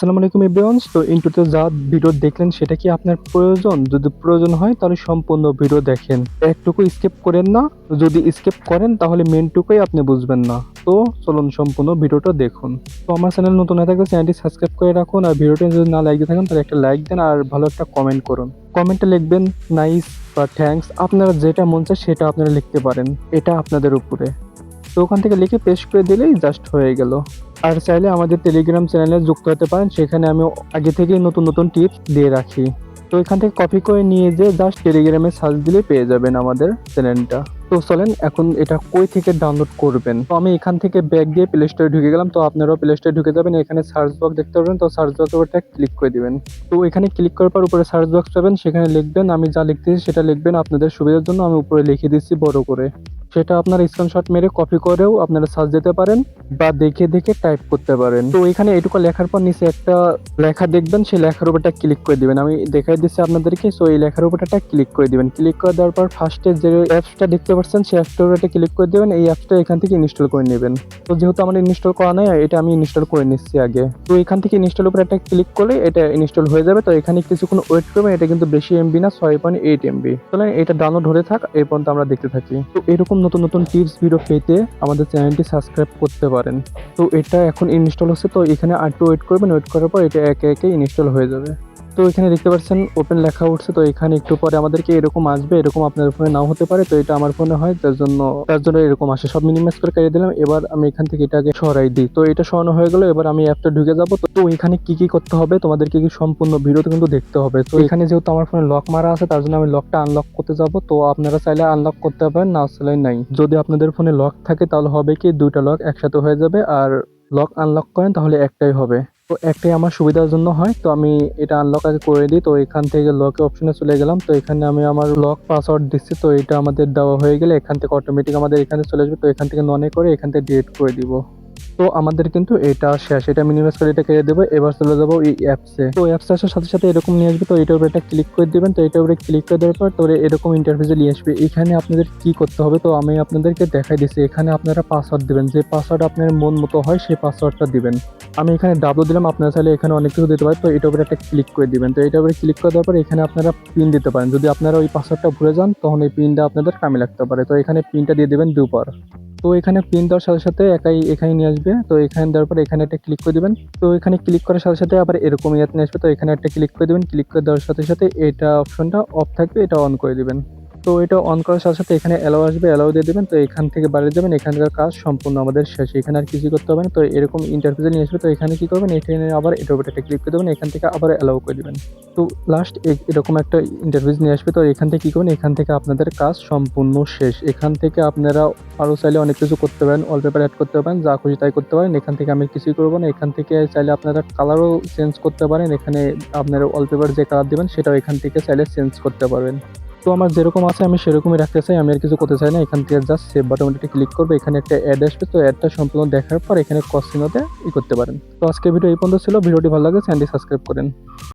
আসসালামু আলাইকুম এভরিওয়ানস তো ইন্টুতে যা ভিডিও দেখলেন সেটা কি আপনার প্রয়োজন? যদি প্রয়োজন হয় তাহলে সম্পূর্ণ ভিডিও দেখেন। একটুকু স্কিপ করেন না। যদি স্কিপ করেন তাহলে মেনটুকুই আপনি বুঝবেন না। তো চলুন সম্পূর্ণ ভিডিওটা দেখুন। তো আমার চ্যানেল নতুন হয়ে থাকলে চ্যানেলটি সাবস্ক্রাইব করে রাখুন। আর ভিডিওটা যদি না লাইক দিয়ে থাকেন তাহলে একটা লাইক দেন আর ভালো একটা কমেন্ট করুন। কমেন্টে লিখবেন নাইস বা থ্যাঙ্কস আপনারা যেটা মন চায় সেটা আপনারা লিখতে পারেন। এটা আপনাদের উপরে। তো ওখান থেকে লিখে পেশ করে দিলেই জাস্ট হয়ে গেল। আর চাইলে আমাদের টেলিগ্রাম চ্যানেলে যুক্ত হতে পারেন, সেখানে আমি আগে থেকেই নতুন নতুন টিপস দিয়ে রাখি। তো এখান থেকে কপি করে নিয়ে যে জাস্ট টেলিগ্রামে সার্চ দিলে পেয়ে যাবেন আমাদের চ্যানেলটা তো চলেন, এখন এটা কই থেকে ডাউনলোড করবেন? তো আমি এখান থেকে ব্যাগ দিয়ে প্লে স্টোরে ঢুকে গেলাম, তো আপনারাও প্লে স্টোরে ঢুকে যাবেন, এখানে সার্চ বক্স দেখতে পাবেন তো সার্চ বক্সের উপরটা ক্লিক করে দিবেন। তো এখানে ক্লিক করার পর উপরে সার্চ বক্স পাবেন, সেখানে লিখবেন, আমি যা লিখতেছি সেটা লিখবেন, আপনাদের সুবিধার জন্য আমি উপরে লিখে দিচ্ছি বড় করে। সেটা আপনার স্ক্রিনশট মেরে কপি করেও আপনারা সার্চ দিতে পারেন বা দেখে দেখে টাইপ করতে পারেন। তো এখানে এটুকু লেখার পর নিচে একটা লেখা দেখবেন, সেই লেখার উপরটা ক্লিক করে দিবেন। আমি দেখাই দিচ্ছি আপনাদেরকে সো এই লেখার উপরটা ক্লিক করে দিবেন। ক্লিক করে দেওয়ার পর ফার্স্টে যে অ্যাপসটা দেখতে পাচ্ছেন, সেই অ্যাপসটার উপরে ক্লিক করে দেবেন। এই অ্যাপসটা এখান থেকে ইনস্টল করে নেবেন। তো যেহেতু আমার ইনস্টল করা নাই, এটা আমি ইনস্টল করে নিচ্ছি আগে। তো এখান থেকে ইনস্টল উপরে একটা ক্লিক করলে এটা ইনস্টল হয়ে যাবে। তো এখানে কিছুক্ষণ ওয়েট করবেন, এটা কিন্তু বেশি এমবি না, ছয় পয়েন্ট এইট এমবি তাহলে এটা ডাউনলোড হতে থাক এই পর্যন্ত আমরা দেখতে থাকি। তো এরকম নতুন নতুন টিপস ভিডিও পেতে আমাদের চ্যানেলটি সাবস্ক্রাইব করতে পারেন। তো এটা এখন ইনস্টল হচ্ছে, তো এখানে আর একটু ওয়েট করবেন ওয়েট করার পর এটা একে একে ইনস্টল হয়ে যাবে। তো এখানে দেখতে পাচ্ছেন ওপেন লেখা উঠছে। তো এখানে একটু পরে আমাদেরকে এরকম আসবে, এরকম আপনার ফোনে নাও হতে পারে। তো এটা আমার ফোনে হয়, তার জন্য তার জন্য এরকম আসে। সব মিনিমাইজ করে কেটে দিলাম। এবার আমি এখান থেকে এটাকে সরাই দিই। তো এটা সরানো হয়ে গেল। এবার আমি অ্যাপটা ঢুকে যাব। তো এখানে কি কি করতে হবে? তোমাদেরকে কি সম্পূর্ণ ভিডিওতে কিন্তু দেখতে হবে। তো এখানে যেহেতু আমার ফোনে লক মারা আছে, তার জন্য আমি লকটা আনলক করতে যাব। তো আপনারা চাইলে আনলক করতে পারেন, না চাইলে নাই। যদি আপনাদের ফোনে লক থাকে, তাহলে হবে কি, দুইটা লক একসাথে হয়ে যাবে। আর লক আনলক করেন, তাহলে একটাই হবে। তো একটাই আমার সুবিধার জন্য হয়, তো আমি এটা আনলক আগে করে দিই, তো এখান থেকে লক অপশনে চলে গেলাম, তো এখানে আমি আমার লক পাসওয়ার্ড দিচ্ছি, তো এটা আমাদের দেওয়া হয়ে গেলে এখান থেকে অটোমেটিক আমাদের এখানে চলে আসবে, তো এখান থেকে ননে করে এখান থেকে ডিলিট করে দিব। তো আমাদের কিন্তু এটা শেষ, এটা মিনিমাইজ করে এটা কেটে দেবো, এবার চলে যাব এই অ্যাপসে তো অ্যাপস আসার সাথে সাথে এরকম নিয়ে আসবে, তো এটার উপরে একটা ক্লিক করে দেবেন, তো এটার উপরে ক্লিক করে দেওয়ার পর তারপরে এরকম ইন্টারফেসে নিয়ে আসবে, এখানে আপনাদের কি করতে হবে, তো আমি আপনাদেরকে দেখাই দিচ্ছি, এখানে আপনারা পাসওয়ার্ড দেবেন, যে পাসওয়ার্ড আপনার মন মতো হয় সেই পাসওয়ার্ডটা দিবেন। আমি এখানে ডাবল দিলাম, আপনারা চাইলে এখানে অনেক কিছু দিতে পারেন। তো এটার উপরে একটা ক্লিক করে দিবেন। তো এটার উপরে ক্লিক করে দেওয়ার পর এখানে আপনারা পিন দিতে পারেন। যদি আপনারা ওই পাসওয়ার্ডটা ভুলে যান, তখন এই পিনটা আপনাদের কামে লাগতে পারে। তো এখানে পিনটা দিয়ে দেবেন দুবার। তো এখানে পিন দেওয়ার সাথে সাথে একাই এখানে নিয়ে আসবে। তো এখানে দেওয়ার পর এখানে একটা ক্লিক করে দেবেন। তো এখানে ক্লিক করার সাথে সাথে আবার এরকম ইয়াতে নিয়ে আসবে। তো এখানে একটা ক্লিক করে দেবেন। ক্লিক করে দেওয়ার সাথে সাথে এটা অপশনটা অফ থাকবে, এটা অন করে দিবেন। তো এটা অন করার সাথে সাথে এখানে অ্যালাউ আসবে অ্যালাউ দিয়ে দেবেন, তো এখান থেকে বাড়িয়ে যাবেন, এখানকার কাজ সম্পূর্ণ আমাদের শেষ। এখানে আর কিছু করতে হবে না, তো এরকম ইন্টারফেসে নিয়ে আসবে তো এখানে কী করবেন? এখানে আবার এটার উপরে একটা ক্লিক করে দেবেন, এখান থেকে আবার অ্যালাউ করে দেবেন। তো লাস্ট এরকম একটা ইন্টারফেস নিয়ে আসবে, তো এখান থেকে কী করবেন? এখান থেকে আপনাদের কাজ সম্পূর্ণ শেষ। এখান থেকে আপনারা আরও চাইলে অনেক কিছু করতে পারেন ওয়ালপেপার অ্যাড করতে পারেন, যা খুশি তাই করতে পারেন। এখান থেকে আমি কিছুই করব না, এখান থেকে চাইলে আপনারা কালারও চেঞ্জ করতে পারেন। এখানে আপনার ওয়ালপেপার যে কালার দেবেন, সেটাও এখান থেকে চাইলে চেঞ্জ করতে পারবেন। তো আমার যেরকম আছে, আমি সেরকমই রাখতে চাই। আমি আর কিছু করতে চাই না। এখান থেকে জাস্ট সেভ বাটনটা ক্লিক করবে। এখানে একটা অ্যাড আসবে। তো অ্যাডটা সম্পূর্ণ দেখার পর এখানে কস্টিনোতে ই করতে পারেন। তো আজকে ভিডিও এই পর্যন্ত ছিল। ভিডিওটি ভালো লাগে চ্যানেলটি সাবস্ক্রাইব করেন।